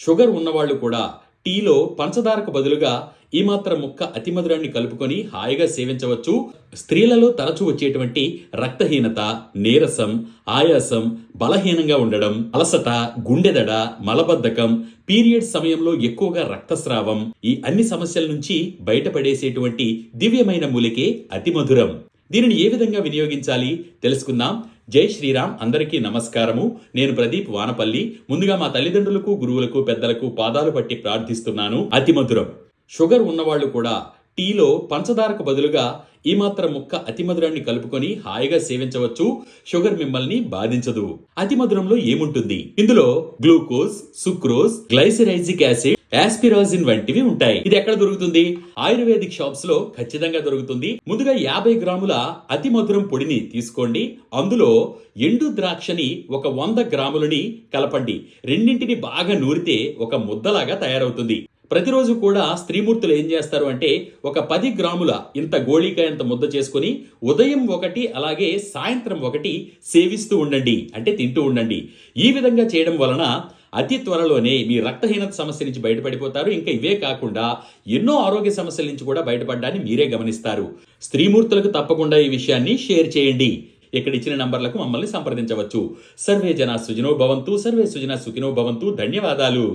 Sugar ఉన్నవాళ్ళు కూడా టీలో పంచదారకు బదులుగా ఈ మాత్రం ముక్క అతిమధురాన్ని కలుపుకొని హాయిగా సేవించవచ్చు. స్త్రీలలో తరచూ వచ్చేటువంటి రక్తహీనత నీరసం ఆయాసం బలహీనంగా ఉండడం అలసట గుండెదడ మలబద్ధకం పీరియడ్ సమయంలో ఎక్కువగా రక్తస్రావం ఈ అన్ని సమస్యల నుంచి బయటపడేసేటువంటి దివ్యమైన మూలికే అతిమధురం దీనిని ఏ విధంగా వినియోగించాలి తెలుసుకుందాం. జై శ్రీరామ్ అందరికీ నమస్కారము. నేను ప్రదీప్ వానపల్లి. ముందుగా మా తల్లిదండ్రులకు గురువులకు పెద్దలకు పాదాలు పట్టి ప్రార్థిస్తున్నాను. అతి మధురం. షుగర్ ఉన్నవాళ్ళు కూడా టీలో పంచదారకు బదులుగా ఈ మాత్రం ముక్క అతి మధురాన్ని కలుపుకొని హాయిగా సేవించవచ్చు. షుగర్ మిమ్మల్ని బాధించదు. అతి మధురంలో ఏముంటుంది? ఇందులో glucose sucrose glycyrrhizic acid asparagine వంటివి ఉంటాయి. ఇది ఎక్కడ దొరుకుతుంది? ఆయుర్వేదిక్ షాప్స్లో ఖచ్చితంగా దొరుకుతుంది. ముందుగా యాభై గ్రాముల అతి మధురం పొడిని తీసుకోండి. అందులో ఎండు ద్రాక్షని ఒక వంద గ్రాములని కలపండి. రెండింటిని బాగా నూరితే ఒక ముద్దలాగా తయారవుతుంది. ప్రతిరోజు కూడా స్త్రీమూర్తులు ఏం చేస్తారు అంటే ఒక పది గ్రాముల ఇంత గోళికాయ ఇంత ముద్ద చేసుకుని ఉదయం ఒకటి అలాగే సాయంత్రం ఒకటి సేవిస్తూ ఉండండి అంటే తింటూ ఉండండి. ఈ విధంగా చేయడం వలన అతి త్వరలోనే మీ రక్తహీనత సమస్య నుంచి బయటపడిపోతారు. ఇంకా ఇవే కాకుండా ఎన్నో ఆరోగ్య సమస్యల నుంచి కూడా బయటపడడాన్ని మీరే గమనిస్తారు. స్త్రీమూర్తులకు తప్పకుండా ఈ విషయాన్ని షేర్ చేయండి. ఇక్కడ ఇచ్చిన నంబర్లకు మమ్మల్ని సంప్రదించవచ్చు. సర్వే జన సుజనో భవంతు సర్వే సుజన సుఖినో భవంతు. ధన్యవాదాలు.